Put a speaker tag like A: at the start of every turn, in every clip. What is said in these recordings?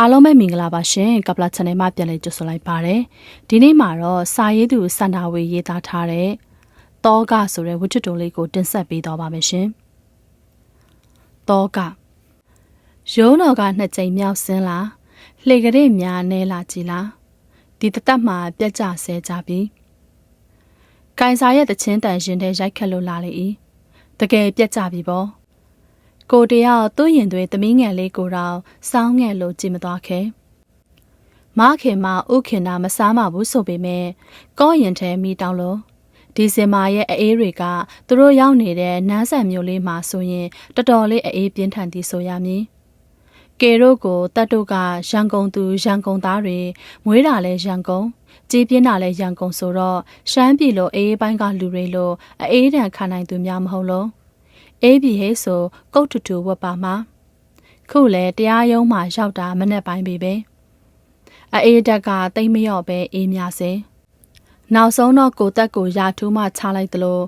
A: အားလုံးပဲမင်္ဂလာပါရှင်ကပလာ channel မှာပြန်လည်ကြိုဆိုလိုက်ပါတယ်ဒီနေ့မှာတော့စာရေးသူစန္ဒာဝေရေးသားထားတဲ့တောကဆိုတဲ့ဝတ္ထုတိုလေးကိုတင်ဆက်ပေးတော့ပါမယ်ရှင်တောကရုံးတော်ကနှစ်ကြိမ်မြောက်ဆင်းလာလှေကလေးများနဲလာကြည်လားဒီတသက်မှာပြက်ကြဆဲကြပြီကိုင်စာရဲ့တချင်းတန်ရှင်တဲ့ရိုက်ခတ်လို့လာလေ၏တကယ်ပြက်ကြပြီပေါ့ ကိုတယောက်သူ့ရင်သွေးသမီးငယ်လေးကိုတော့စောင်းငယ်လို့ကြည်မသွားခဲမခင်မဥခင်နာမစားမဘူးဆိုပေမဲ့ကောရင်ထဲမိတောင်းလို့ဒီစင်မာရဲ့အေးတွေကသူတို့ရောက်နေတဲ့နန်းဆန်မျိုးလေးမှာဆိုရင်တော်တော်လေးအေးပြင်းထန်သည်ဆိုရမည်ကေတို့ကိုတတ်တို့ကရန်ကုန်သူရန်ကုန်သားတွေမွေးတာလဲရန်ကုန်ကြီးပြင်းတာလဲရန်ကုန်ဆိုတော့ရှမ်းပြည်လိုအေးပိုင်းကလူတွေလိုအေးတန်ခံနိုင်သူများမဟုတ်လို့ အေးပြီဟဲ့ဆိုကုတ်တူတူဝတ်ပါမှာခုလဲတရားရုံးမှာရောက်တာမနဲ့ပိုင်းပြီပဲအေးတက်ကတိတ်မလျော့ပဲအေးများစေနောက်ဆုံးတော့ကိုတက်ကိုရာထူးမှချလိုက်သလို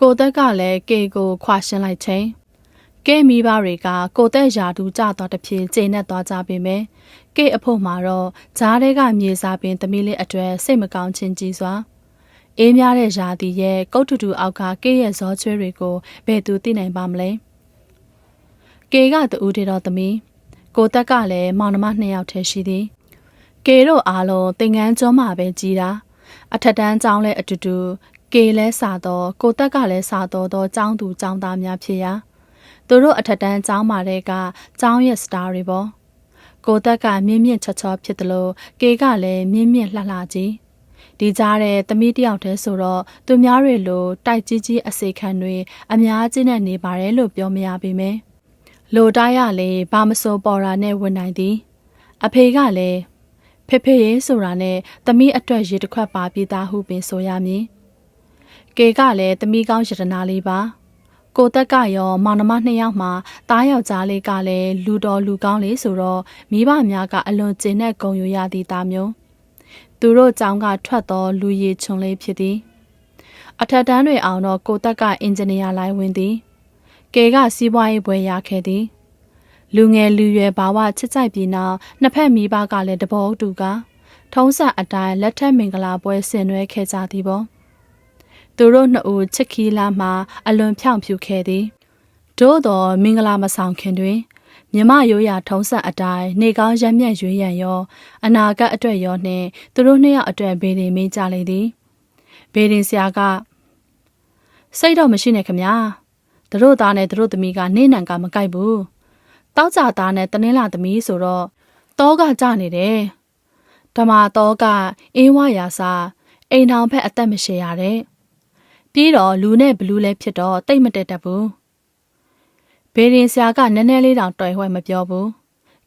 A: ကိုတက်ကလည်းကေကိုခွာရှင်းလိုက်ချင်းကဲမိဘတွေကကိုတက်ရာထူးကြသွားတဲ့ဖြစ်ကျေနပ်သွားကြပေမယ့်ကေအဖို့မှာတော့ဂျားတွေကမြေစာပင်သမီးလေးအတွေ့စိတ်မကောင်းခြင်းကြီးစွာ အေးများတဲ့ရာသီရဲ့ကုတ်တူတူအောက်ကကေရဲ့ဇောချွေးတွေကိုဘယ်သူသိနိုင်ပါမလဲကေကတူတေတော်သမီးကိုတက်ကလည်းမောင်နှမနှစ်ယောက်တည်းရှိသည်ကေတို့အားလုံးသင်ငန်းကျောမှာပဲကြီးတာအထက်တန်းကျောင်းလဲအတူတူကေလဲစာတော့ကိုတက်ကလည်းစာတော့တော့ကျောင်းသူကျောင်းသားများဖြစ်ရာသူတို့အထက်တန်းကျောင်းမှာတဲ့ကကျောင်းရဲ့စတာတွေပေါ့ကိုတက်ကမြင့်မြင့်ချောချောဖြစ်တယ်လို့ကေကလည်းမြင့်မြင့်လှလှကြီး ဒီကြားတဲ့သမီးတယောက်တည်းဆိုတော့သူများတွေလိုတိုက်ကြီးကြီးအစေခံတွေအများကြီးနဲ့နေပါတယ်လို့ပြောမရပေမယ့်လိုတိုင်းရလေဘာမစိုးပေါ်တာနဲ့ဝင်နိုင်သည်အဖေကလည်းဖေဖေရေးဆိုတာနဲ့သမီးအတွက်ရေတစ်ခွက်ပါပြီးသားဟုပင်ဆိုရမည်ကေကလည်းသမီးကောင်းယတနာလေးပါကိုတက်ကရောမောင်နှမနှစ်ယောက်မှတားယောက်ျားလေးကလည်းလူတော်လူကောင်းလေးဆိုတော့မိဘများကအလွန်ကျဉ်တဲ့ဂုံယူရသည့်သားမျိုး သူတို့ကြောင်းကထွက်သောလူရည်ချွန်လေးဖြစ်သည်အထက်တန်းတွေအောင်တော့ကိုတက်ကအင်ဂျင်နီယာလိုင်းဝင်သည်ကေကစီးပွားရေးဘွဲရခဲ့သည်လူငယ်လူရွယ်ဘာဝချစ်ကြိုက်ပြီးနောက်နှစ်ဖက်မိဘကလည်းတဘောတူကထုံးစံအတိုင်းလက်ထက်မင်္ဂလာပွဲဆင်နွှဲခဲ့ကြသည်ပေါ့သူတို့နှစ်ဦးချစ်ခီလာမှအလွန်ဖြောင့်ဖြူခဲ့သည်တို့သောမင်္ဂလာမဆောင်ခင်တွင် မြမရိုးရာထုံးစံအတိုင်းနေကောင်းရမျက်ရွေးရန်ရော အနာဂတ်အတွက်ရောနှင့်သူတို့နှစ်ယောက်အတွက်ဘေးရင်မေးကြလေသည်ဘေးရင်ဆရာကစိတ်တော့မရှိနဲ့ခမညာသူတို့သားနဲ့သူတို့သမီးကနေနံကမကြိုက်ဘူးတောက်ကြသားနဲ့တနင်္လာသမီးဆိုတော့တောကကြနေတယ်ဓမ္မတောကအင်းဝရာစာအိမ်ထောင်ဖက်အသက်မရှည်ရတဲ့ပြီးတော့လူနဲ့ဘလူးလည်းဖြစ်တော့တိတ်မတက်တတ်ဘူး ဘေရင်ဆရာကနည်းနည်းလေးတောင်တော်ဟွဲ့မပြောဘူး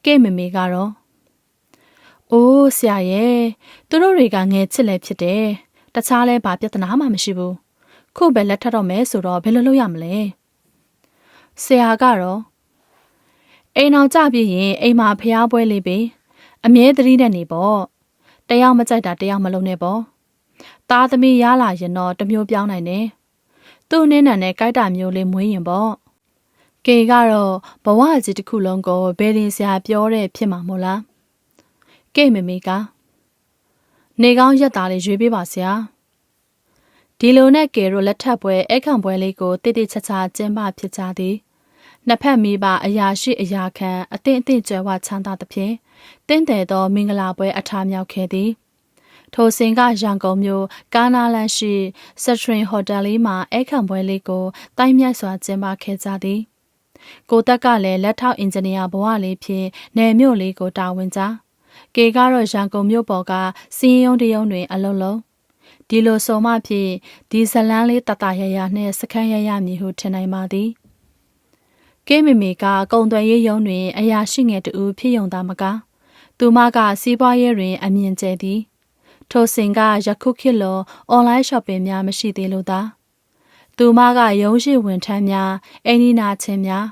A: ကဲ့မမေကတော့အိုးဆရာရဲ့သူတို့တွေကငယ်ချစ်လဲဖြစ်တယ်တခြားလဲဘာပြဿနာမှမရှိဘူးခုပဲလက်ထပ်တော့မယ်ဆိုတော့ဘယ်လိုလုပ်ရမလဲဆရာကတော့အိမ်အောင်ကြပြရင်အိမ်မှာဖျားပွဲလေးပဲအမြဲတမ်းနဲ့နေပေါ့တယောက်မကြိုက်တာတယောက်မလုံးနဲ့ပေါ့သားသမီးရလာရင်တော့တမျိုးပြောင်းနိုင်တယ်သူ့နင်းနံနဲ့ကြိုက်တာမျိုးလေးမွေးရင်ပေါ့ ကေကတော့ဘဝကြီးတစ်ခုလုံးကိုဘယ်ရင်ဆရာပြောတဲ့ဖြစ်မှာမို့လားကေမမေကနေကောင်းရက်သားလေးရွေးပေးပါဆရာဒီလိုနဲ့ကေတို့လက်ထပ်ပွဲအခန့်ပွဲလေးကိုတိတိကျကျကျင်းပဖြစ်ကြသည်နှစ်ဖက်မိဘအရာရှိအရာခံအသင့်အသင့်ကြွယ်ဝချမ်းသာသဖြင့်တင့်တယ်သောမင်္ဂလာပွဲအထာမြောက်ခဲ့သည်ထိုစဉ်ကရန်ကုန်မြို့ကာနာလန်ရှိစထရင်ဟိုတယ်လေးမှာအခန့်ပွဲလေးကိုတိုင်းမြတ်စွာကျင်းပခဲ့ကြသည် ကိုတက်ကလည်းလက်ထောက်အင်ဂျင်နီယာဘဝလေးဖြင့်နယ်မြို့လေးကိုတာဝန်ကြကေကတော့ရန်ကုန်မြို့ပေါ်ကစီရင်ရုံးတရုံးတွင် အလုံးလုံးဒီလိုဆိုမှဖြင့်ဒီဇလန်းလေးတတရရနှင့်စခန်းရရမည်ဟုထင်နိုင်ပါသည်ကဲမေမေကကုံသွယ်ရေးရုံးတွင် အရာရှိငယ်တူဖြစ်ယုံသားမကသူမကစီးပွားရေးတွင် အမြင်ကျဲသည်ထိုစဉ်ကယခုခေတ်လိုအွန်လိုင်းရှော့ပင်များမရှိသေးလို့သာ သူမကရုံးရှိဝန်ထမ်းများအိနီနာချင်းများ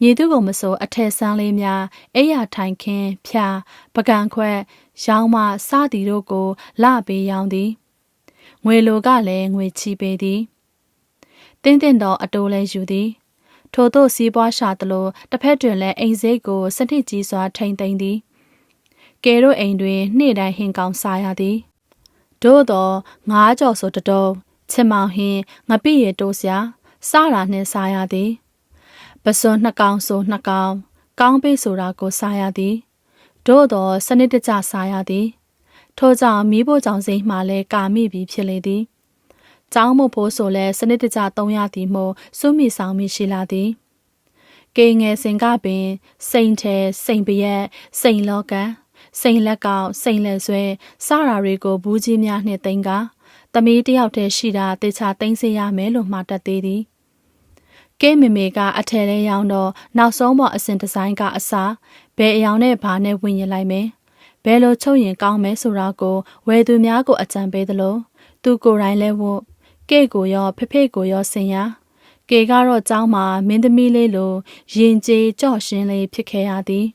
A: မြေသူကိုမဆိုအထက်ဆန်းလေးများအိယာထိုင်ခင်းဖြာပကံခွဲရောင်းမစသည်တို့ကိုလပေးရောင်းသည်ငွေလိုကလည်းငွေချီပေးသည်တင်းတင်းတော်အတိုးလဲယူသည်ထို့သောစီးပွားရှာသလိုတစ်ဖက်တွင်လည်းအိမ်စိတ်ကိုစနစ်ကြီးစွာထိမ့်သိမ်းသည်ကဲတို့အိမ်တွင် နေ့တိုင်းဟင်ကောင်စားရသည်သို့သောငါးကြော်ဆိုတတုံး ချင်မောင်ဟင်းငပိရတိုးစရာစားတာနှင့်စားရသည်ပစွန်နှစ်ကောင်ဆိုနှစ်ကောင်ကောင်းပေးဆိုတာကိုစားရသည်သို့သောစနစ်တကျစားရသည်ထို့ကြောင့်မိဖို့ကြောင့်စိတ်မှလည်းကာမိပြီးဖြစ်လေသည်။ကျောင်းမဖို့ဆိုလဲစနစ်တကျသုံးရသည်မို့စွမိဆောင်မိရှိလာသည်။ကေငယ်စင်ကပင် စိန်ထဲစိန်ပရက်စိန်လောကန်စိန်လက်ကောက်စိန်လက်ဆွဲစတာတွေကိုဘူးကြီးများနှင့်သိမ်းက သမီးတယောက်တည်းရှိတာတေချာသိမ်းစေရမယ်လို့မှားတတ်သေးသည်။ကဲမေမေကအထယ်လဲရောင်းတော့နောက်ဆုံးပေါ်အစဉ်ဒီဇိုင်းကအစားဘယ်အယောင်နဲ့ဘာနဲ့ဝင်ရင်လိုက်မယ်။ဘယ်လိုချုပ်ရင်ကောင်းမယ်ဆိုတာကိုဝယ်သူများကိုအကြံပေးသလိုသူကိုယ်တိုင်လဲဝတ်ကဲ့ကိုရောဖဖေကိုရောဆင်ရကေကတော့เจ้าမှာမင်းသမီးလေးလိုရင်ကျေကြော့ရှင်းလေးဖြစ်ခဲ့ရသည်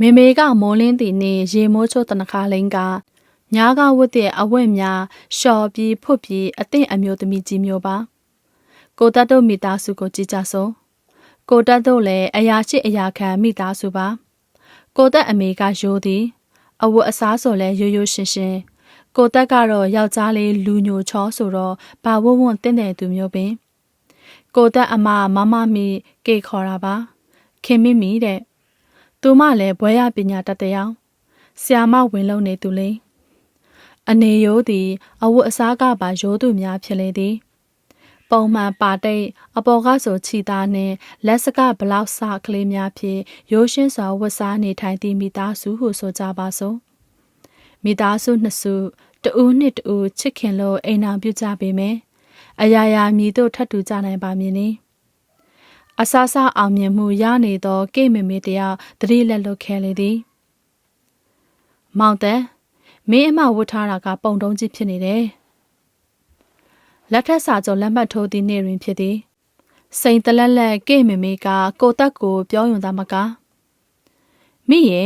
A: မေမေကမိုးလင်းသည်နှင့်ရေမိုးချိုးတနခါလိန်က ညားကဝတ်တဲ့အဝတ်များရှော်ပြီးဖွတ်ပြီးအသင့်အမျိုးသမီးကြီးမျိုးပါကိုတတ်တို့မိသားစုကိုကြည်ကြဆိုကိုတတ်တို့လည်းအရာရှိအရာခံမိသားစုပါကိုတက်အမေကရိုးသည်အဝတ်အစားဆိုလဲရိုးရိုးရှင်းရှင်းကိုတက်ကတော့ယောက်ျားလေးလူညိုချောဆိုတော့ဘာဝဝွန့်တင့်တယ်သူမျိုးပင်ကိုတက်အမမမမီကေခေါ်တာပါခင်မိမိတဲ့သူမလည်းဘွဲရပညာတတ်တဲ့အောင်ဆ iam မဝင်လုံးနေသူလေ အနေရိုးသည်အဝတ်အစားကပါရိုးသူများဖြစ်လေသည်ပုံမှန်ပါတိတ်အပေါ်ကဆိုခြီသားနှင့်လက်စကဘလောက်စကလေးများဖြင့်ရိုးရှင်းစွာဝတ်စားနေထိုင်သည့်မိသားစုဟုဆိုကြပါစို့မိသားစုနှစ်စုတဦးနှစ်တဦးချစ်ခင်လို့အိမ်အောင်ပြုကြပေမယ်အရာရာမြည်တို့ထပ်တူကြနိုင်ပါမည်နီအဆဆအောင်မြင်မှုရနေသောကိမေမေတယောက်တတိလက်လွတ်ခဲလေသည်မောင်တန် မင်းအမဝတ်ထားတာကပုံတုံးကြီးဖြစ်နေတယ်လက်ထက်စာကျော်လက်မှတ်ထိုးသည့်နေ့တွင်ဖြစ်သည်စိန်တလက်လက်ကိမေမေကကိုတက်ကိုပြောယုံသားမကမိရေ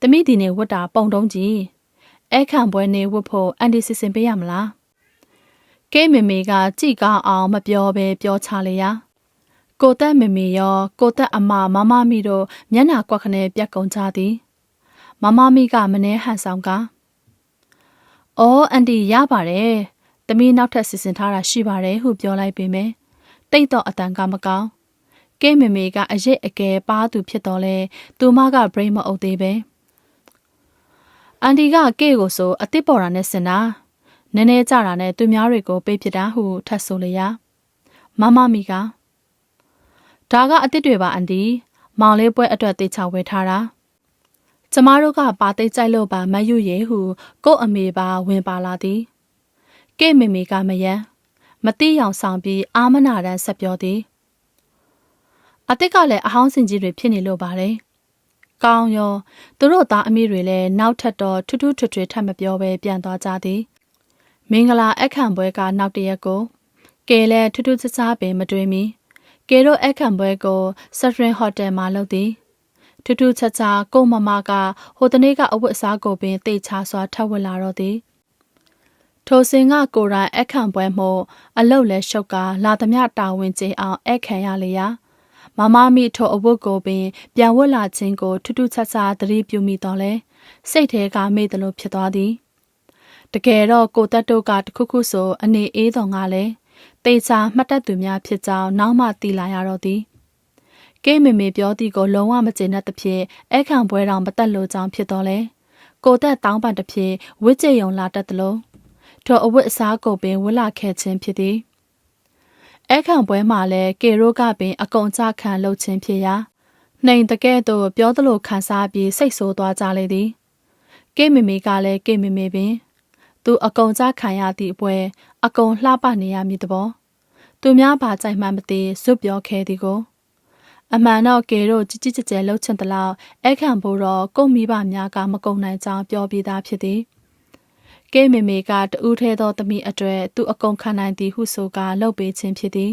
A: တမိဒီနေဝတ်တာပုံတုံးကြီးအဲ့ခံပွဲနေဝတ်ဖို့အန်တီစီစဉ်ပေးရမလားကဲမေမေကကြည်ကောင်းအောင်မပြောဘဲပြောချလေရာကိုတက်မေမေရောကိုတက်အမမမမီတို့မျက်နှာကွက်ခနဲ့ပြက်ကုန်ကြသည် မမမီကမနှဲဟန်ဆောင်က အော်အန်တီရပါတယ်တမီးနောက်ထပ်စီစဉ်ထားတာရှိပါတယ်ဟုပြောလိုက်ပေမယ့်တိတ်တော့အတန်ကမကောင်းကဲမေမေကအရစ်အကဲပါသူဖြစ်တော်လဲသူမက brain မအုပ်သေးပဲအန်ဒီကကေကိုဆိုအစ်စ်ပေါ်တာနဲ့စင်တာနည်းနည်းကြတာနဲ့သူများတွေကိုပေးဖြစ်တာဟုထပ်ဆိုလေရမမမီကဒါကအစ်စ်တွေပါအန်ဒီမောင်လေးပွဲအတွက်တေချာဝယ်ထားတာ ကျမတို့ကပါသိကြိုက်လို့ပါမယူရဲဟုကို့အမေပါဝင်ပါလာသည်ကဲ့မေမေကမယံမတိရောင်ဆောင်ပြီးအာမနာတန်းဆက်ပြောသည်အစ်စ်ကလည်းအဟောင်းစင်ကြီးတွေဖြစ်နေလို့ပါတယ်ကောင်းရောသူတို့သားအမိတွေလည်းနောက်ထပ်တော့ထူးထူးထွေထွေထပ်မပြောဘဲပြန်သွားကြသည်မင်္ဂလာအခန့်ပွဲကနောက်တရက်ကိုကဲလဲထူးထူးခြားခြားပင်မတွေးမီကဲတို့အခန့်ပွဲကိုဆတ်ရင်ဟိုတယ်မှာလုပ်သည် ထူးထူးခြားခြားကိုမမကဟိုတနေ့ကအဝတ်အစားကိုပင်တိတ်ချစွာထပ်ဝတ်လာတော့သည်ထိုစင်ကကိုရိုင်းအခန့်ပွဲမှုအလုတ်လဲရှုပ်ကလာသမျှတာဝန်ကျင်းအောင်အခန့်ရလေရာမမမိထိုအဝတ်ကိုပင်ပြန်ဝတ်လာခြင်းကိုထူးထူးခြားခြားသတိပြုမိတော့လဲစိတ်ထဲကမေ့တယ်လို့ဖြစ်သွားသည်တကယ်တော့ကိုတက်တို့ကတခုခုဆိုအနေအေးတော်ငါလဲတေချာမှတ်တတ်သူများဖြစ်ကြောင်းနောက်မှသိလာရတော့သည် ကဲမေမေပြောသည်ကိုလုံးဝမကျေနပ်သဖြင့်အခန့်ပွဲတော်မတက်လို့ကြောင်းဖြစ်တော်လဲကိုတက်တောင်းပန်တစ်ဖြစ်ဝစ်ကြယုံလာတတ်သလိုထိုအဝတ်အစားကိုပင်ဝတ်လာခဲ့ခြင်းဖြစ်သည်အခန့်ပွဲမှာလည်းကေရိုကပင်အကုံကြခံလှုပ်ခြင်းဖြစ်ရာနှိမ်တကဲ့သို့ပြောသလိုခံစားပြီးစိတ်ဆိုးသွားကြလေသည်ကေမေမေကလည်းကေမေမေပင် သူအကုံကြခံရသည့်အပွဲအကုံလှပနေရမည်တဘောသူများပါကြိုက်မှမသိဇွတ်ပြောခဲ့သည်ကို အမှန်တော့ကေတို့ကြည်ကြည်ကြဲကြဲလှုပ်ချင်သလောက်အခန့်ဖို့တော့ကိုမိဘများကမကုံနိုင်ကြောင်းပြောပြသားဖြစ်သည်ကဲမေမေကတူးထဲသောသမီးအတွေ့သူအကုန်ခံနိုင်သည်ဟုဆိုကလှုပ်ပေးခြင်းဖြစ်သည်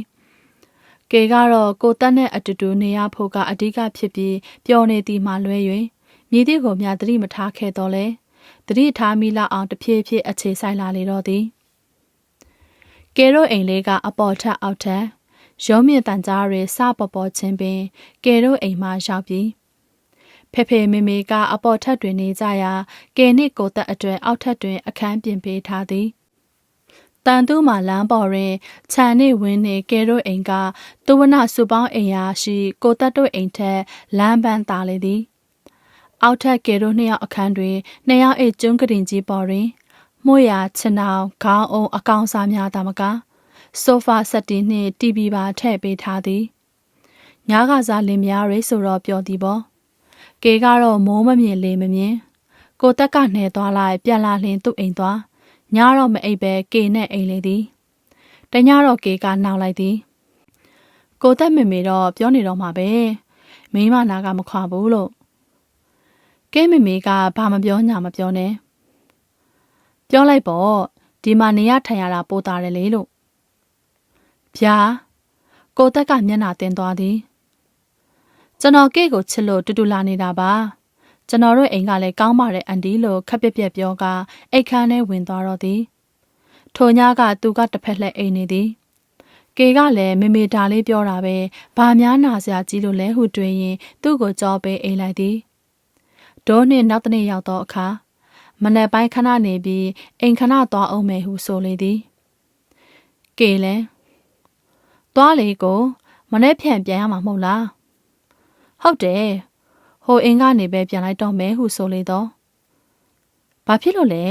A: ကေကတော့ကိုတက်နဲ့အတူတူနေရဖို့ကအဓိကဖြစ်ပြီးပျော်နေသည်မှလွဲ၍မြည်သည့်ကိုများသတိမထားခဲ့တော့လဲသတိထားမိလောက်အောင်တဖြည်းဖြည်းအခြေဆိုင်လာလေတော့သည်ကဲတို့အိမ်လေးကအပေါ်ထက်အောက်ထက် ရုံးမြင့်တန်ကြားတွေစပေါ်ပေါ်ချင်းပင်ကဲတို့အိမ်မှရောက်ပြီးဖေဖေမေမေကအပေါ်ထက်တွင်နေကြရာကဲနှင့်ကိုသက်အတွင်အောက်ထက်တွင်အခန်းပြင်ပေးထားသည်တန်သူမှလမ်းပေါ်တွင်ခြံနှင့်ဝင်းနှင့်ကဲတို့အိမ်ကသူဝနစုပေါင်းအိမ်ရာရှိကိုသက်တို့အိမ်ထက်လမ်းပန်းသားလေသည်အောက်ထက်ကဲတို့နှစ်ယောက်အခန်းတွင်နှစ်ယောက်အိတ်ကျွန်းကတင်ကြီးပေါ်တွင်မှုရချင်အောင်ခေါင်းအုံအကောင်စားများသာမက ဆိုဖာဆက်တီနှင့်တီဗီပါထည့်ပေးထားသည်ညားကစားလင်များရိဆိုတော့ပြောသည်ပေါ့ကေကတော့မိုးမမြင်လေမမြင်ကိုတက်ကနှဲသွားလိုက်ပြန်လာလျင်သူ့အိမ်သွားညတော့မအိပ်ပဲကေနဲ့အိမ်လေသည်တညတော့ကေကနှောက်လိုက်သည်ကိုတက်မေမေတော့ပြောနေတော့မှာပဲမိမနာကမခွာဘူးလို့ကဲမေမေကဘာမပြောညာမပြောနဲ့ပြောလိုက်ပေါ့ဒီမှာနေရထိုင်ရတာပိုတာတယ်လေလို့ ဗျာကိုတက်ကမျက်နှာတင်းသွားသည်ကျွန်တော်ကေကိုချစ်လို့တူတူလာနေတာပါကျွန်တော်တို့အိမ်ကလည်းကောင်းပါတယ်အန်ဒီလို့ခက်ပြက်ပြက်ပြောကအိတ်ခမ်းထဲဝင်သွားတော့သည်ထိုညကသူကတစ်ဖက်လှည့်အိမ်နေသည်ကေကလည်းမေမေဒါလေးပြောတာပဲဘာများနာစရာကြီးလို့လဲဟုတွေးရင်သူ့ကိုကြောပေးအိမ်လိုက်သည်ဒေါ်နှင့်နောက်တနေ့ရောက်သောအခါမနက်ပိုင်းခဏနေပြီးအိမ်ခဏသွားအောင်မယ်ဟုဆိုလေသည်ကေလည်း သွားလေကိုမနေ့ဖြန်ပြန်ရမှာမဟုတ်လားဟုတ်တယ်ဟိုအင်းကနေပဲပြန်လိုက်တော့မယ်ဟုဆိုလေတော့ဘာဖြစ်လို့လဲ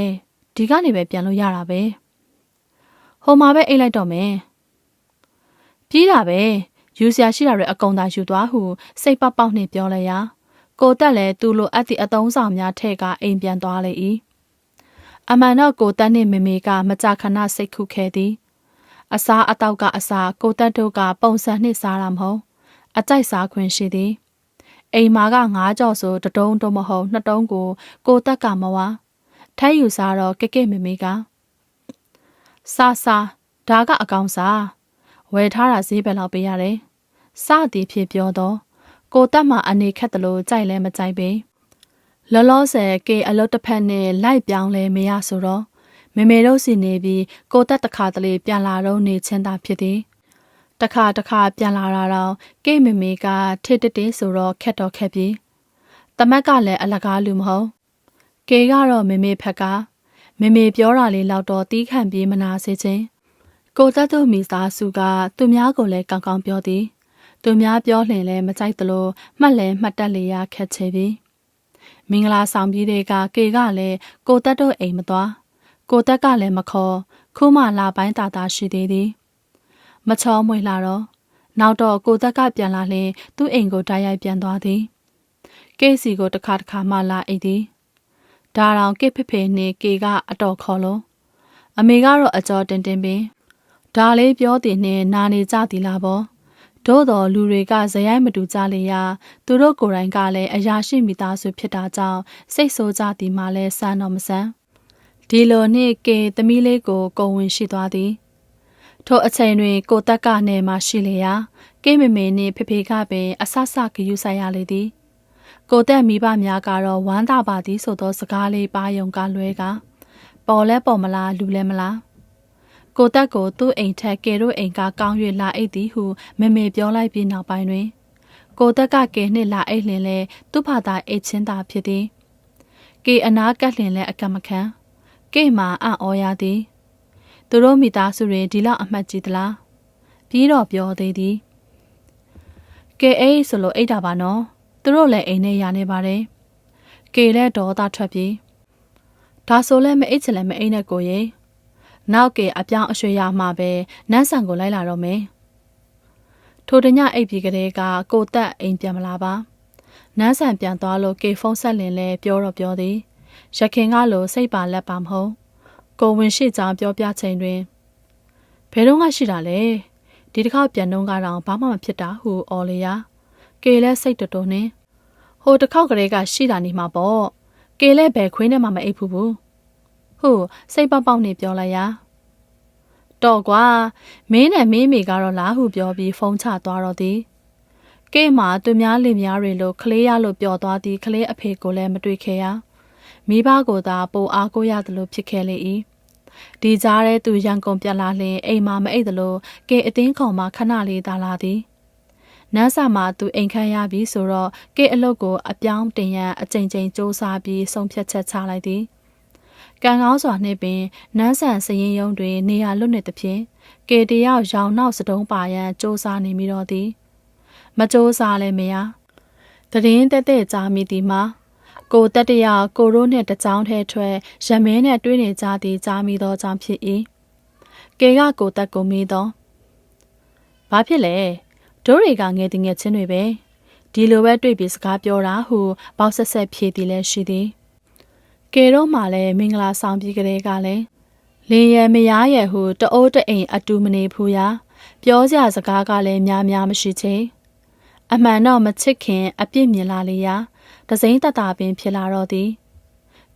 A: ဒီကနေပဲပြန်လို့ရတာပဲဟိုမှာပဲအိတ်လိုက်တော့မယ်ပြီးတာပဲယူစရာရှိတာတွေအကုန်သာယူသွားဟုစိတ်ပေါက်ပေါက်နှင့်ပြောလိုက်ရာကိုတက်လည်းသူ့လိုအပ်သည့်အသုံးဆောင်များထဲကအိမ်ပြန်သွားလေ၏အမှန်တော့ကိုတက်နှင့်မေမေကမကြခဏစိတ်ခုခဲသည် အစားအတော့ကအစားကိုတက်တို့ကပုံစံနှင့်စားတာမဟုတ်အကြိုက်စားခွင့်ရှိသည်အိမ်မာကငါးကြော်ဆိုတတုံးတော့မဟုတ်နှစ်တုံးကို ကိုတက်ကမဝါထိုက်ယူစားတော့ကဲ့ကဲ့မေမေကစားစားဒါကအကောင်စားဝယ်ထားတာဈေးပဲလောက်ပေးရတယ်စသည်ဖြစ်ပြောတော့ကိုတက်မှအနေခက်တယ်လို့ကြိုက်လဲမကြိုက်ပေလောလောဆယ်ကေအလုတ်တစ်ဖက်နဲ့လိုက်ပြောင်းလဲမရဆိုတော့ မေမေတို့စီနေပြီးကိုတက်တခါတလေပြန်လာတော့နေချင်းသာဖြစ်သည်တခါတခါပြန်လာတာတော့ကိမေမေကထိတတေးဆိုတော့ခက်တော့ခက်ပြီတမက်ကလည်းအလကားလူမဟုတ်ကေကတော့မေမေဖက်ကမေမေပြောတာလေးလောက်တော့တီးခန့်ပြီးမနာစေခြင်းကိုသက်တို့မိသားစုကသူများကိုလည်းကောင်းကောင်းပြောသည်သူများပြောလှင်လဲမကြိုက်သလိုမှတ်လဲမှတ်တက်လေရခက်ချေပြီမင်္ဂလာဆောင်ပြီးတဲ့ကကေကလည်းကိုသက်တို့အိမ်မသွား ကိုသက်ကလည်းမခေါ်ခုမှလာပိုင်းတာတာရှိသေးသည်မချောမွေလာတော့နောက်တော့ကိုသက်ကပြန်လာလျင်သူ့အိမ်ကိုတိုက်ရိုက်ပြန်သွားသည်ကေစီကိုတစ်ခါတစ်ခါမှလာအိတ်သည်ဒါတောင်ကေဖေဖေနှင့်ကေကအတော်ခေါ်လို့အမေကတော့အကြောတင်တင်ပင်ဒါလေးပြောသည်နှင့်နာနေကြသည်လားပေါ့သို့တော်လူတွေကဇယိုင်းမတူကြလေရာသူတို့ကိုယ်တိုင်ကလည်းအရာရှိမိသားစုဖြစ်တာကြောင့်စိတ်ဆိုးကြသည်မှလည်းစမ်းတော့မစမ်း ဒီလိုနှင့်ကေသမီးလေးကိုကိုဝင်ရှိသွားသည်ထိုအချိန်တွင် ကိုတက်ကနေမှရှိလေရာကိမေမေနှင့်ဖေဖေကပင် အဆဆဂယူဆိုင်ရလေသည် ကိုတက်မိဘများကတော့ဝမ်းသာပါသည်ဆိုသောစကားလေးပါယုံကလွဲကပေါ်လဲပေါ်မလားလူလဲမလားကိုတက်ကိုသူ့အိမ်ထက်ကဲတို့အိမ်ကကောင်း၍လာအိတ်သည်ဟုမေမေပြောလိုက်ပြီးနောက်ပိုင်းတွင် ကိုတက်ကကဲနှင့်လာအိတ်လင်လဲသူ့ဘာသာအိတ်ချင်းသာဖြစ်သည်ကေအနာကတ်လင်လဲအကမခံ ကေမှာအံ့ဩရသည်သူတို့မိသားစုတွေဒီလောက်အမှတ်ကြီးသလားပြီးတော့ပြောသေးသည်ကဲအေးဆိုလို့အိတ်တာပါနော်သူတို့လည်းအိမ်နဲ့ရနေပါတယ်ကေလည်းဒေါသထွက်ပြေးဒါဆိုလည်းမအိတ်ချင်လည်းမအိတ်နဲ့ကိုရေနောက်ကေအပြောင်းအရွှေ့ရမှပဲနန်းဆန်ကိုလိုက်လာတော့မယ်ထိုတညအိတ်ပြီးကလေးကကိုတက်အိမ်ပြန်မလာပါနန်းဆန်ပြန်သွားလို့ကေဖုန်းဆက်လင်လဲပြောတော့ပြောသည် ရခင်ကလိုစိတ်ပါလက်ပါမဟုတ်ကိုဝင်ရှိကြောင်ပြောပြချိန်တွင်ဘယ်တော့မှရှိတာလဲဒီတစ်ခေါက်ပြန်တော့ကတော့ဘာမှမဖြစ်တာဟုအော်လေရာကေလဲစိတ်တတော်နဲ့ဟိုတစ်ခေါက်ကလေးကရှိတာနေမှာပေါ့ကေလဲဘယ်ခွင်းနဲ့မှမအိပ်ဘူးဘူးဟုတ်စိတ်ပေါက်ပေါက်နေပြောလိုက်ရာတော့ကွာမင်းနဲ့မင်းမိကတော့လားဟုပြောပြီးဖုန်းချသွားတော့သည်ကဲမှာသူများလင်များတွေလို့ကလေးရလို့ပြောသွားသည်ကလေးအဖေကိုလည်းမတွေ့ခဲ့ရ မိဘကိုသာပိုအားကိုရတယ်လို့ဖြစ်ခဲ့လေ၏ဒီကြားထဲသူရန်ကုန်ပြလာလျင်အိမ်မှာမအိတ်သလိုကေအသင်းခေါ်မှခဏလေးသာလာသည် နန်းစာမှာသူအိမ်ခမ်းရပြီဆိုတော့ကေအလုတ်ကိုအပြောင်းတင်ရန်အကြိမ်ကြိမ်စူးစမ်းပြီးဆုံးဖြတ်ချက်ချလိုက်သည်ကံကောင်းစွာနှင့်ပင်နန်းဆန်စရင်ယုံတွင်နေရာလွတ်နေသဖြင့်ကေတယောက်ရောင်နောက်စတုံးပါရန်စ조사နေမိတော့သည်မစ조사လည်းမရတရင်တက်တဲ့ကြားမိသည်မှာ ကိုတက်တရကိုရိုးနှင့်တကြောင်ထဲထွက်ရမင်းနှင့်တွေးနေကြသည်ကြားမိသောကြောင့်ဖြစ်၏ကေကကိုတက်ကိုမေးတော့ဘာဖြစ်လဲတို့တွေကငယ်တင်ငယ်ချင်းတွေပဲဒီလိုပဲတွေ့ပြီးစကားပြောတာဟုပေါက်ဆက်ဆက်ဖြေသည်လည်းရှိသည်ကဲတော့မှလည်းမင်္ဂလာဆောင်ပြီးကလေးကလည်းလင်းရဲမရရဲ့ဟုတအိုးတအိမ်အတူမနေဖူးရာပြောစရာစကားကလည်းများများမရှိချေအမှန်တော့မချစ်ခင်အပြစ်မြင်လာလေရာ တစိမ့်တတပင်ဖြစ်လာတော့သည်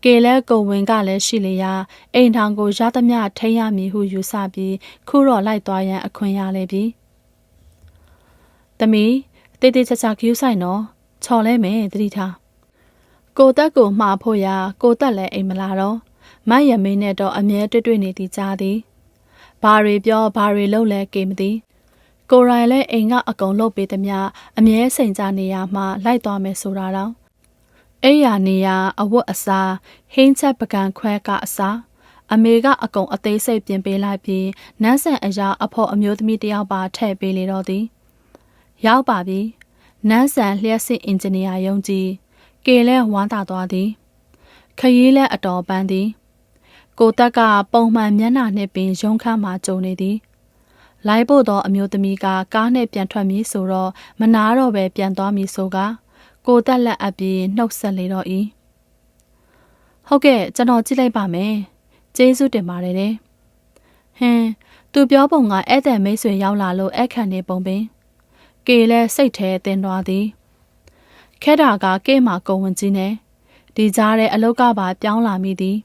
A: ကေလဲကုံဝင်ကလည်းရှိလေရာအိမ်ထောင်ကိုရသမျှထိရမည်ဟုယူဆပြီးခုတော့လိုက်သွားရန်အခွင့်ရလေပြီ။သမီးတေးသေးချာချာခ ्यू ဆိုင်နော်ချော်လဲမယ်တတိထားကိုတက်ကိုမှားဖို့ရာကိုတက်လည်းအိမ်မလာတော့မရမင်းနဲ့တော့အမြဲတွေ့တွေ့နေသည်ကြားသည်ဘာတွေပြောဘာတွေလုပ်လဲကေမသိကိုရိုင်လည်းအိမ်ကအကုံလုပ်ပေးသမျှအမြဲစိန်ကြနေရမှလိုက်သွားမယ်ဆိုတာတော့ အဲ့ရနေရအဝတ်အစားဟင်းချက်ပကံခွဲကအစားအမေကအကုံအသေးစိတ်ပြင်ပေးလိုက်ပြီးနန်းဆန်အရာအဖို့အမျိုးသမီးတယောက်ပါထည့်ပေးလေတော့သည်ရောက်ပါပြီနန်းဆန်လျှက်စစ်အင်ဂျင်နီယာယုံကြည်ကေလဲဝမ်းသာသွားသည်ခရီးလဲအတော်ပန်းသည်ကိုတက်ကပုံမှန်မျက်နှာနှင့်ပင်ရုံခမ်းမှကြုံနေသည်လိုက်ဖို့သောအမျိုးသမီးကကားနှင့်ပြန်ထွက်မည်ဆိုတော့မနာတော့ပဲပြန်သွားမည်ဆိုက ကိုတက်လက်အပ်ပြီးနှုတ်ဆက်လေတော့၏ဟုတ်ကဲ့ကျွန်တော်ကြည့်လိုက်ပါမယ်ကျေးဇူးတင်ပါတယ်တဲ့ဟင်းသူပြောပုံကဧည့်သည်မိတ်ဆွေရောက်လာလို့အခန့်နေပုံပင်ကေလဲစိတ်ထဲတင်သွားသည်ခဲတာကကေမှာကုံဝင်ကြီးနဲ့ဒီကြားတဲ့အလုတ်ကပါပြောင်းလာမိသည်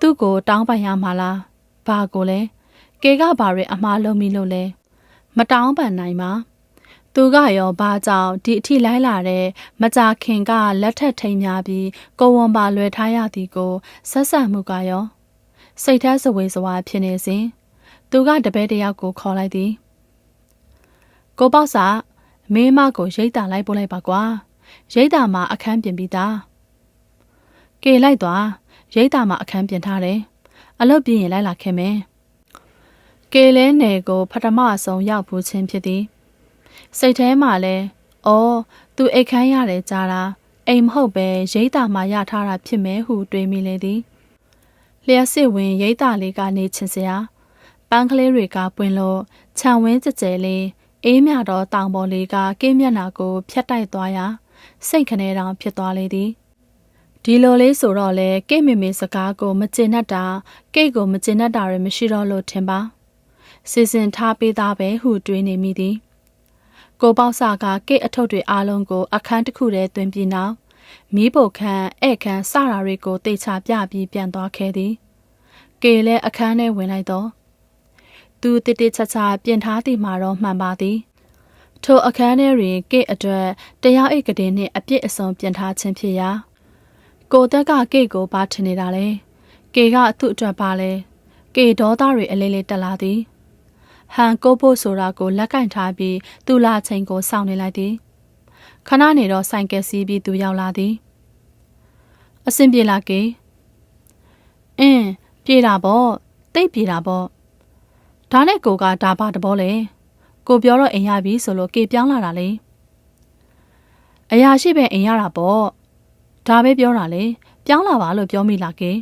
A: သူ့ကိုတောင်းပန်ရမှာလားဘာကိုလဲကေကဘာတွေအမှားလုံးမိလို့လဲမတောင်းပန်နိုင်ပါ သူကရောဘာကြောင့်ဒီအထိလိုက်လာတဲ့မကြခင်ကလက်ထက်ထိန်များပြီးကိုဝန်ပါလွယ်ထားရသည်ကိုဆက်ဆက်မှုကရော စိတ်ထဲစဝေစဝါဖြစ်နေစဉ်သူကတပည့်တယောက်ကိုခေါ်လိုက်သည်ကိုပေါ့စာမင်းမကိုရိတ်တာလိုက်ပို့လိုက်ပါကွာရိတ်တာမှာအခန်းပြင်ပြီးသားကေလိုက်သွားရိတ်တာမှာအခန်းပြင်ထားတယ်အလုပ်ပြင်ရင်လိုက်လာခဲ့မယ်ကေလဲနယ်ကိုပထမဆုံးရောက်ဖို့ချင်းဖြစ်သည် စိတ်ထဲမှာလဲအော်သူအိတ်ခမ်းရတယ်ကြားတာအိမ်မဟုတ်ပဲရိတ်တာမှာရထားတာဖြစ်မယ်ဟုတွေးမိလေသည်လျှက်စစ်ဝင်ရိတ်တာလေးကနေချင်စရာပန်းကလေးတွေကပွင့်လို့ခြံဝင်းကြဲကြဲလေးအေးမြတော့တောင်ပေါ်လေးကကင်းမျက်နှာကိုဖြတ်တိုက်သွားရာစိတ်ခနဲတောင်ဖြစ်သွားလေသည်ဒီလိုလေးဆိုတော့လေကိတ်မေမေစကားကိုမကျင်တတ်တာကိတ်ကိုမကျင်တတ်တာတွေမရှိတော့လို့ထင်ပါစီစဉ်ထားပေးသားပဲဟုတွေးနေမိသည် ကိုပေါဆာကကိတ်အထုပ်တွေအားလုံးကို အခန်းတစ်ခုထဲတွင်ပြီးနောက်မီးပုတ်ခန်းဧခန်းစတာတွေကိုတိတ်ချပြပြီးပြန်သွားခဲ့သည်ကေလည်းအခန်းထဲဝင်လိုက်တော့သူတိတိချာချာပြင်ထားသည်မှာတော့မှန်ပါသည်ထိုအခန်းထဲတွင်ကိတ်အတွက်တရားအိတ်ကတင်နှင့်အပြစ်အစုံပြင်ထားခြင်းဖြစ်ရာကိုတက်ကကိတ်ကိုပါထင်နေတာလေကေကသူ့အတွက်ပါလဲကေဒေါသတွေအလေးလေးတက်လာသည် ဟန်ကိုဖို့ဆိုတာကိုလက်ကင်ထားပြီးသူ့လာချိန်ကိုစောင့်နေလိုက်သည်ခဏနေတော့ဆိုင်ကယ်စီးပြီးသူရောက်လာသည်အဆင်ပြေလားကေအင်းပြေတာပေါ့တိတ်ပြေတာပေါ့ဒါနဲ့ကိုကဒါပါတဘောလေကိုပြောတော့အိမ်ရပြီဆိုလို့ကေပြောင်းလာတာလေအရာရှိပဲအိမ်ရတာပေါ့ဒါပဲပြောတာလေပြောင်းလာပါလို့ပြောမိလားကေ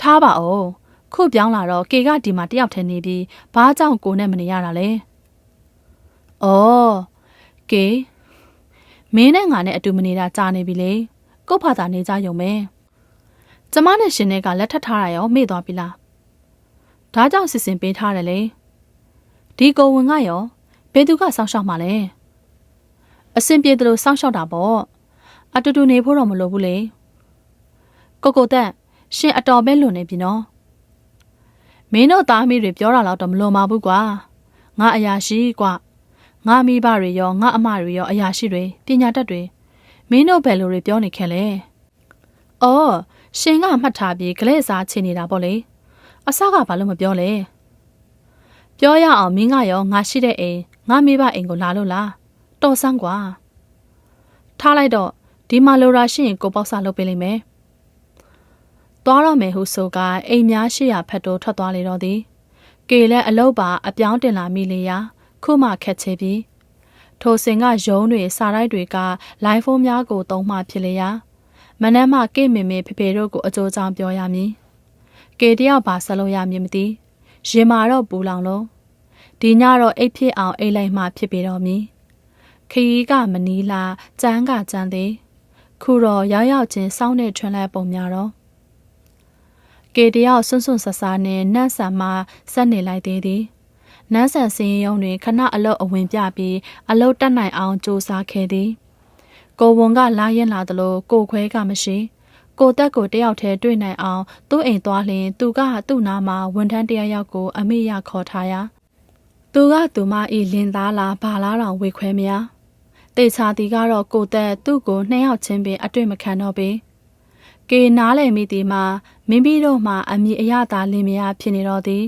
A: ထားပါဦး ခုပြောင်းလာတော့ကေကဒီမှာတယောက်ထဲနေပြီးဘာကြောင့်ကိုနဲ့မနေရတာလဲ။အော်ကေမင်းနဲ့ငါနဲ့အတူမနေတာကြာနေပြီလေ။ကို့ဖာသာနေကြရုံပဲ။ကျမနဲ့ရှင်နဲ့ကလက်ထပ်ထားတာရောမေ့သွားပြီလား။ဒါကြောင့်စစ်စင်ပေးထားတယ်လေ။ဒီကိုဝင်ကရောဘယ်သူကစောင့်ရှောက်မှာလဲ။အဆင်ပြေတယ်လို့စောင့်ရှောက်တာပေါ့။အတူတူနေဖို့တော့မလိုဘူးလေ။ကိုကိုတက်ရှင်အတော်ပဲလွန်နေပြီနော်။ မင်းတို့သားမိတွေပြောတာတော့မလွန်ပါဘူးကွာငါအရာရှိကွာငါမိဘတွေရောငါအမတွေရောအရာရှိတွေပညာတတ်တွေမင်းတို့ဘယ်လိုတွေပြောနေခဲ့လဲအော်ရှင်ကမှတ်ထားပြီးဂလဲ့စားချင်နေတာပေါ့လေအစကဘာလို့မပြောလဲပြောရအောင်မင်းကရောငါရှိတဲ့အိမ်ငါမိဘအိမ်ကိုလာလို့လားတော်ဆန်းကွာထားလိုက်တော့ဒီမှာလိုရာရှိရင်ကိုပေါက်စားလုပ်ပေးလိမ့်မယ် သွားတော့မယ်ဟုဆိုကအိမ်များရှိရာဖက်တိုးထွက်သွားလေတော့သည်ကေလည်းအလုတ်ပါအပြောင်းတင်လာမိလေရာခုမှခက်ချေပြီးထိုစင်ကယုံတွေစာရိုက်တွေကလိုင်းဖုန်းများကိုသုံးမှဖြစ်လေရာမနက်မှကေမေမေဖေဖေတို့ကိုအကြိုးကြောင်ပြောရမည်ကေတယောက်ပါဆက်လို့ရမည်မသိရင်မာတော့ပူလောင်လုံးဒီညတော့အိတ်ဖြစ်အောင်အိတ်လိုက်မှဖြစ်ပေတော့မည်ခရီးကမနီးလာကြမ်းကကြမ်းသေးခုတော့ရောက်ရောက်ချင်းစောင်းတဲ့ထွန်းလဲပုံများတော့ ကေတယောက်ဆွန့်ဆွန့်ဆဆာနဲ့နတ်ဆန်မှဆက်နေလိုက်သေးသည်နန်းဆန်စင်းရုံတွင်ခဏအလုတ်အဝင်ပြပြီးအလုတ်တက်နိုင်အောင်စူးစမ်းခဲ့သည်ကိုဝန်ကလာရင်လာသလိုကိုခွဲကမရှိကိုတက်ကိုတယောက်တည်းတွေ့နိုင်အောင်သူ့အိမ်သွားလျင်သူကသူ့နားမှာဝန်ထမ်းတယောက်ယောက်ကိုအမေရခေါ်ထားရာသူကသူမဤလင်သားလားဘာလားတောင်ဝေခွဲမရတေချာတီကတော့ကိုတက်သူ့ကိုနှစ်ယောက်ချင်းပင်အတွေ့မခံတော့ပေကေနားလည်မိသည်မှာ မိမိတို့မှအမိအရသာလင်မယားဖြစ်နေတော့သည်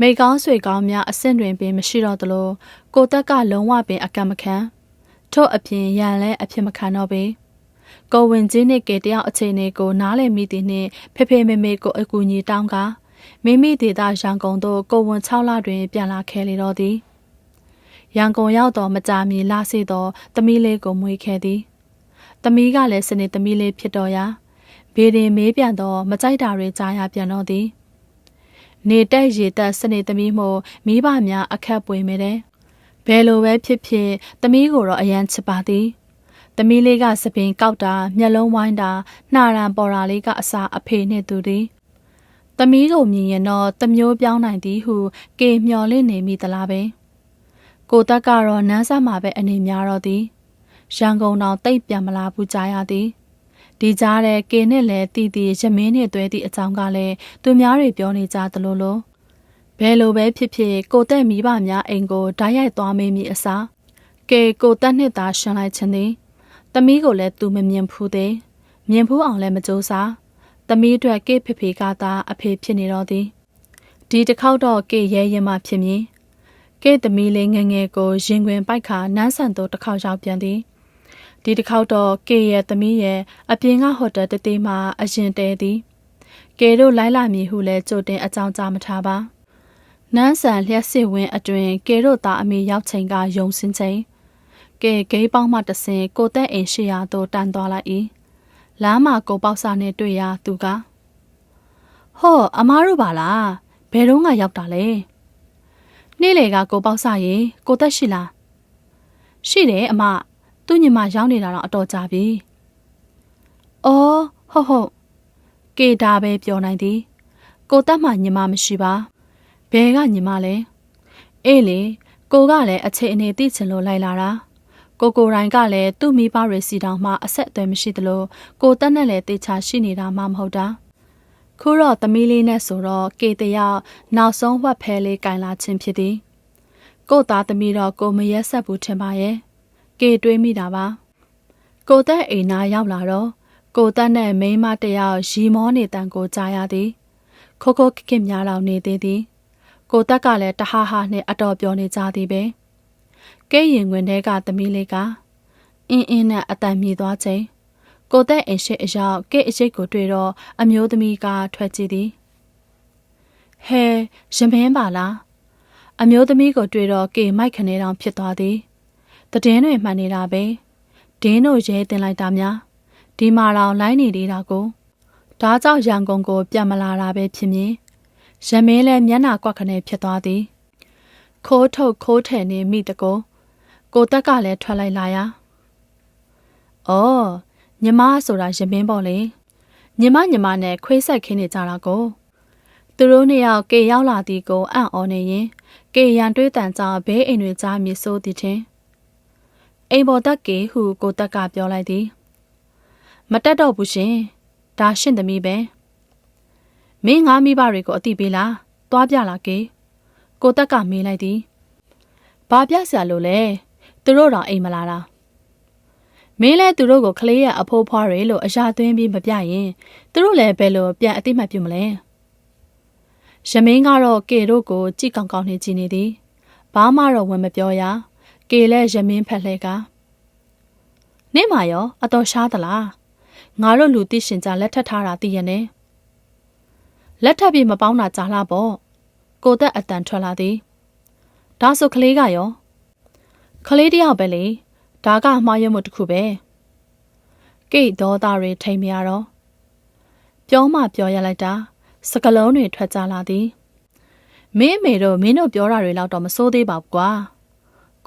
A: မိကောင်းဆွေကောင်းများအဆင့်တွင်ပင်မရှိတော့သလိုကိုတက်ကလုံးဝပင်အကန့်မခံထို့အပြင်ရန်လည်းအဖြစ်မခံတော့ပေကိုဝင်ကြီးနှင့်ကေတယောက်အချိန်ကိုနားလည်မိသည်နှင့်ဖေဖေမေမေကိုအကူအညီတောင်းကားမိမိဒေတာရန်ကုန်သို့ကိုဝန်6လတွင်ပြန်လာခဲ့လေတော့သည်ရန်ကုန်ရောက်တော့မကြာမီလာစီတော့သမီးလေးကိုမွေးခဲ့သည်သမီးကလည်းစနေသမီးလေးဖြစ်တော်ရာ ဘေးရင်မေးပြန်တော့မကြိုက်တာတွေကြားရပြန်တော့သည်နေတက်ရေတက်စနေသမီးမို့မိဘများအခက်ပွေမိတယ်ဘယ်လိုပဲဖြစ်ဖြစ်သမီးကိုတော့အရန်ချစ်ပါသည်သမီးလေးကစပင်ကောက်တာမျက်လုံးဝိုင်းတာနှာရံပေါ်တာလေးကအစာအဖေနဲ့သူသည်။သမီးကိုမြင်ရင်တော့တမျိုးပြောင်းနိုင်သည်ဟုကေမျော်လင့်နေမိသလားပဲ။ကိုတက်ကတော့နန်းဆက်မှာပဲအနေများတော့သည်။ရန်ကုန်တော်တိတ်ပြန်မလာဘူးကြားရသည်။ ဒီကြားတဲ့ကေနဲ့လည်းတီတီရမင်းနဲ့တွဲသည့်အကြောင်းကလည်းသူများတွေပြောနေကြသလိုလိုဘယ်လိုပဲဖြစ်ဖြစ်ကိုတက်မိဘများအိမ်ကိုဓာတ်ရိုက်သွားမေးမိအစားကေကိုတက်နှစ်သားရှင်းလိုက်ခြင်းသည်သမီးကိုလည်းသူမမြင်ဖူးသေးမြင်ဖူးအောင်လည်းမကြိုးစားသမီးအတွက်ကေဖေဖေကသာအဖေဖြစ်နေတော့သည်ဒီတစ်ခေါက်တော့ကေရဲရင်မှဖြစ်မည်ကေသမီးလေးငငယ်ကိုရင်ခွင်ပိုက်ခါနန်းဆန်တို့တစ်ခေါက်ရောက်ပြန်သည် ဒီတစ်ခေါက်တော့ကေရဲ့သမီးရဲ့အပြင်ကဟိုတယ်တသေးမှအရင်တဲသည်ကေတို့လိုက်လာမည်ဟုလည်းကြိုတင်အကြောင်းကြားမထားပါနန်းဆန်လျှက်စစ်ဝင်းအတွင်ကေတို့သားအမေရောက်ချိန်ကယုံစင်ချိန်ကဲဂိမ်းပေါင်းမှတဆင်ကိုသက်အိမ်ရှိရာသို့တန်သွားလိုက်၏လမ်းမှာကိုပေါက်စာနဲ့တွေ့ရာသူကဟောအမားတို့ပါလားဘယ်တော့မှရောက်တာလဲနေ့လေကကိုပေါက်စာရေကိုသက်ရှိလားရှိတယ်အမ သူ့ညီမရောက်နေတာတော့အတော်ကြာပြီအော်ဟုတ်ဟုတ်ကေတာပဲပြောနိုင်သည်ကိုသက်မှညီမမရှိပါဘယ်ကညီမလဲအေးလေကိုကလည်းအချိန်အနေသိချင်လို့လိုက်လာတာကိုကိုရိုင်းကလည်းသူ့မိဘတွေစီတောင်မှအဆက်အသွယ်မရှိသလိုကိုတက်နဲ့လည်းတေချာရှိနေတာမှမဟုတ်တာခုတော့သမီးလေးနဲ့ဆိုတော့ကေတယောက်နောက်ဆုံးဝက်ဖဲလေးကင်လာခြင်းဖြစ်သည်ကိုသားသမီးတော့ကိုမရက်ဆက်ဘူးထင်ပါရဲ့ ကေတွေးမိတာပါကိုတက်အိမ်နာရောက်လာတော့ကိုတက်နဲ့မိန်းမတယောက်ရီမောနေတန်ကိုကြားရသည်ခိုးခိုးခက်ခက်များတော်နေသေးသည်ကိုတက်ကလည်းတဟားဟာနဲ့အတော်ပြောနေကြသည်ပဲကဲရင်ဝင်တဲ့ကသမီးလေးကအင်းအင်းနဲ့အတန်မြေသွားချိန်ကိုသက်အိမ်ရှိအရောက်ကဲအရိတ်ကိုတွေ့တော့အမျိုးသမီးကထွက်ကြည့်သည်ဟဲရမင်းပါလားအမျိုးသမီးကိုတွေ့တော့ကေမိုက်ခနေတောင်ဖြစ်သွားသည် တည်င်းတွေမှန်နေတာပဲဒင်းတို့ရဲတင်လိုက်တာများဒီမှာတော့လိုင်းနေသေးတာကိုဒါကြောင့်ရန်ကုန်ကိုပြန်မလာတာပဲဖြစ်မြင်ရမင်းလည်းမျက်နာကွက်ခနဲ့ဖြစ်သွားသည်ခိုးထုတ်ခိုးထည်နေမိတကောကိုတက်ကလည်းထွက်လိုက်လာရာ။အော်ညီမဆိုတာရမင်းပေါ့လေ။ညီမညီမနဲ့ခွေးဆက်ခင်းနေကြတာကိုသူတို့နှစ်ယောက်ကေရောက်လာသည်ကိုအံ့ဩနေရင်ကေရန်တွေးတန်ကြောင့်ဘေးအိမ်တွေကြားမြည်ဆိုးသည်ချင်း အိမ်ပေါ်တက်ကေဟုကိုတက်ကပြောလိုက်သည်မတက်တော့ဘူးရှင်ဒါရှင့်သမီးပဲမင်းငါမိဘတွေကိုအတိပေးလားသွားပြလာကေကိုတက်ကမေးလိုက်သည်ဘာပြဆရာလို့လဲသူတို့တော့အိမ်မလာတာမင်းလဲသူတို့ကိုကလေးရအဖိုးဖွားတွေလို့အရာသွင်းပြီးမပြရင်သူတို့လည်းဘယ်လိုပြန်အတိမတ်ပြုမလဲရရမင်းကတော့ကေတို့ကိုကြည့်ကောင်းကောင်းနေကြည့်နေသည်ဘာမှတော့ဝင်မပြောရ ကေလည်းရမင်းဖက်လှဲကနေ့မှရောအတော်ရှားသလားငါတို့လူသိရှင်ကြလက်ထပ်ထားတာသိရနဲ့လက်ထပ်ပြီးမပေါင်းတာကြားလားပေါ့ကိုသက်အတန်ထွက်လာသည်ဒါဆိုကလေးကရောကလေးတယောက်ပဲလေဒါကမှားရမှုတစ်ခုပဲကိတ်ဒေါသတွေထိမ်မရတော့ပြောမှပြောရလိုက်တာစကလုံးတွေထွက်ကြလာသည်မင်းအမေတို့မင်းတို့ပြောတာတွေတော့မစိုးသေးပါဘူးကွာ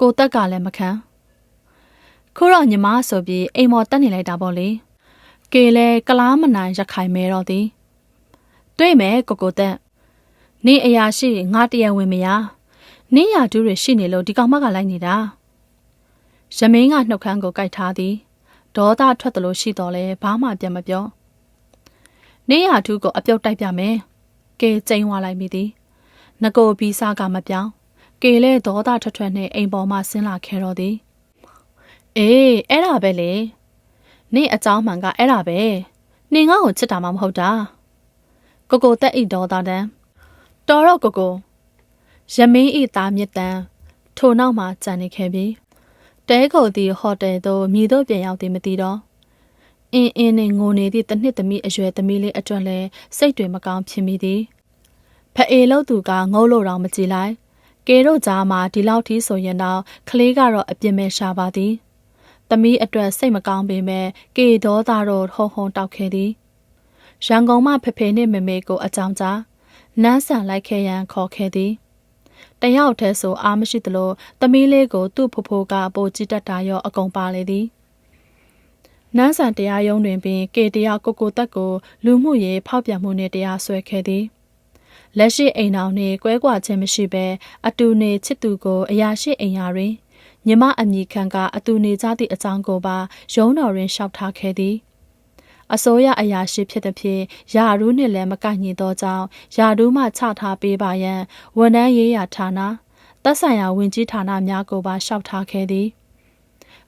A: ကိုတက်ကလည်းမခံခုတော့ညီမဆိုပြီးအိမ်မော်တက်နေလိုက်တာပေါ့လေကေလဲကလားမနိုင်ရခိုင်မဲတော့သည်တွေ့မယ်ကိုကိုတက်နင်းအရာရှိငါတရားဝင်မရနင်းရာဒူးတွေရှိနေလို့ဒီကောင်မကလိုက်နေတာရမင်းကနှုတ်ခမ်းကိုကြိုက်ထားသည်ဒေါသထွက်တယ်လို့ရှိတော်လဲဘာမှပြန်မပြောနင်းရာဒူးကိုအပြုတ်တိုက်ပြမယ်ကဲကျိန်ဝါလိုက်မိသည်ငကိုဘီစားကမပြောင်း ကေလဲဒေါသထွက်ထွက်နဲ့အိမ်ပေါ်မှဆင်းလာခဲ့တော့သည်အေးအဲ့ဒါပဲလေနင့်အကြောင်းမှန်ကအဲ့ဒါပဲနင်ငါ့ကိုချစ်တာမှမဟုတ်တာကိုကိုတက်အိဒေါသတန်းတော်တော့ကိုကိုရမင်းဤသားမြစ်တန်းထိုနောက်မှာကြံနေခဲ့ပြီးတဲကုန်သည့်ဟိုတယ်သို့မြည်တို့ပြန်ရောက်သည်မသိတော့အင်းအင်းနဲ့ငိုနေသည့်တနှစ်သမီးအရွယ်သမီးလေးအတွက်လည်းစိတ်တွေမကောင်းဖြစ်မိသည်ဖအေလို့သူကငုံလို့တော့မကြည်လိုက် ကဲတို့ကြားမှာဒီလောက်ထိဆိုရင်တော့ကလေးကတော့အပြစ်မဲ့ရှာပါသည်သမီးအတွက်စိတ်မကောင်းပေမဲ့ကေဒေါသတော့ဟုံဟုံတောက်ခဲ့သည်ရန်ကုန်မှဖဖေနှင့်မမေကိုအကြောင်းကြားနန်းဆန်လိုက်ခဲ့ရန်ခေါ်ခဲ့သည်တယောက်တည်းဆိုအားမရှိသလိုသမီးလေးကိုသူ့ဖိုးဖိုးကပိုကြည့်တတ်တာရောအကုန်ပါလေသည်နန်းဆန်တရားရုံးတွင်ပင်ကေတယောက်ကိုကိုတက်ကိုလူမှုရေးဖောက်ပြန်မှုနှင့်တရားစွဲခဲ့သည် လက်ရှိအိမ်တော်နှင့်ကွဲကွာခြင်းမရှိဘဲအတူနေချစ်သူကိုအရာရှိအိမ်ယာတွင်ညီမအမိခံကအတူနေကြသည့်အကြောင်းကိုပါရုံးတော်တွင်လျှောက်ထားခဲ့သည်အစိုးရအရာရှိဖြစ်သည်ဖြင့်ယာရူးနှင့်လည်းမကန့်ညီသောကြောင့်ယာရူးမှချထားပေးပါရန်ဝန်ထမ်းရေးရာဌာနသက်ဆိုင်ရာဝင်ကြီးဌာနများကိုပါလျှောက်ထားခဲ့သည်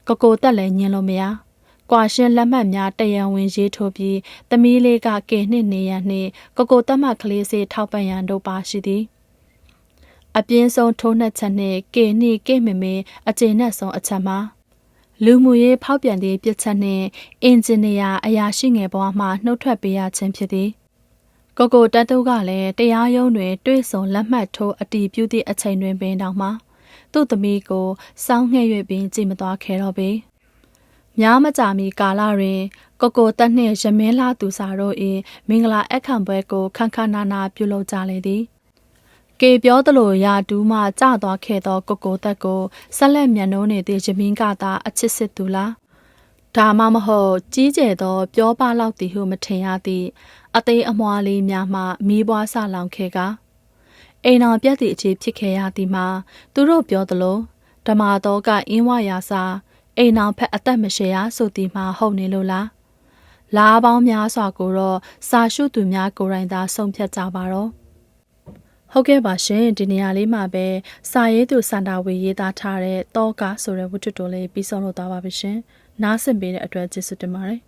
A: ကကိုတက်လည်းညင်လို့မရ ကွာရှင်းလက်မှတ်များတရံဝင်ရေးထိုးပြီးသမီးလေးကကဲနှင့်နေရန်နှင့်ကကိုတက်မှတ်ကလေးစေထောက်ပံ့ရန်တို့ပါရှိသည်အပြင်းဆုံးထိုးနှက်ချက်နှင့်ကေနှင့်ကေမမေအကျဉ်းနဲ့ဆုံးအချက်မှာလူမှုရေးဖောက်ပြန်သည့်ပြစ်ချက်နှင့်အင်ဂျင်နီယာအရာရှိငယ်ဘဝမှနှုတ်ထွက်ပေးရခြင်းဖြစ်သည်ကိုကိုတက်တုကလည်းတရားရုံးတွင်တွေ့ဆုံလက်မှတ်ထိုးအတီးပြုသည့်အချိန်တွင်ပင်တောင်မှသူ့သမီးကိုစောင်းငှဲ့၍ပင်ကြည်မသွားခဲ့တော့ပေ များမကြာမီကာလတွင်ကိုကိုတက်နှင့်ရမင်းလာသူစာတို့၏မင်္ဂလာအခမ်းပွဲကိုခန်းခန်းနာနာပြုလုပ်ကြလေသည်ကေပြောသလိုရာတူးမှကြသွားခဲ့သောကိုကိုသက်ကိုဆက်လက်မျက်နှိုးနေသည့်ရမင်းကသာအချစ်စစ်သူလားဒါမှမဟုတ်ကြီးကျယ်သောပြောပလောက်သည်ဟုမထင်ရသည့်အသေးအမွှားလေးများမှမီးပွားဆလောင်ခဲ့ကအိမ်တော်ပြက်သည့်အခြေဖြစ်ခဲ့ရသည်မှာသူတို့ပြောသလိုဓမ္မတော်ကအင်းဝရာစာ အိမ်တော်ဖက်အသက်မရှည်ရဆိုသည်မှာဟုတ်နေလို့လားလားပေါင်းများစွာကိုတော့စာရှုသူများကိုယ်တိုင်သာဆုံးဖြတ်ကြပါတော့ဟုတ်ကဲ့ပါရှင်ဒီနေရာလေးမှာပဲစာရေးသူစန္ဒာဝေရေးသားထားတဲ့တောကဆိုတဲ့ဝတ္ထုတိုလေးပြီးဆုံးလို့သွားပါပြီရှင်နားဆင်ပေးတဲ့အတွက်ကျေးဇူးတင်ပါတယ်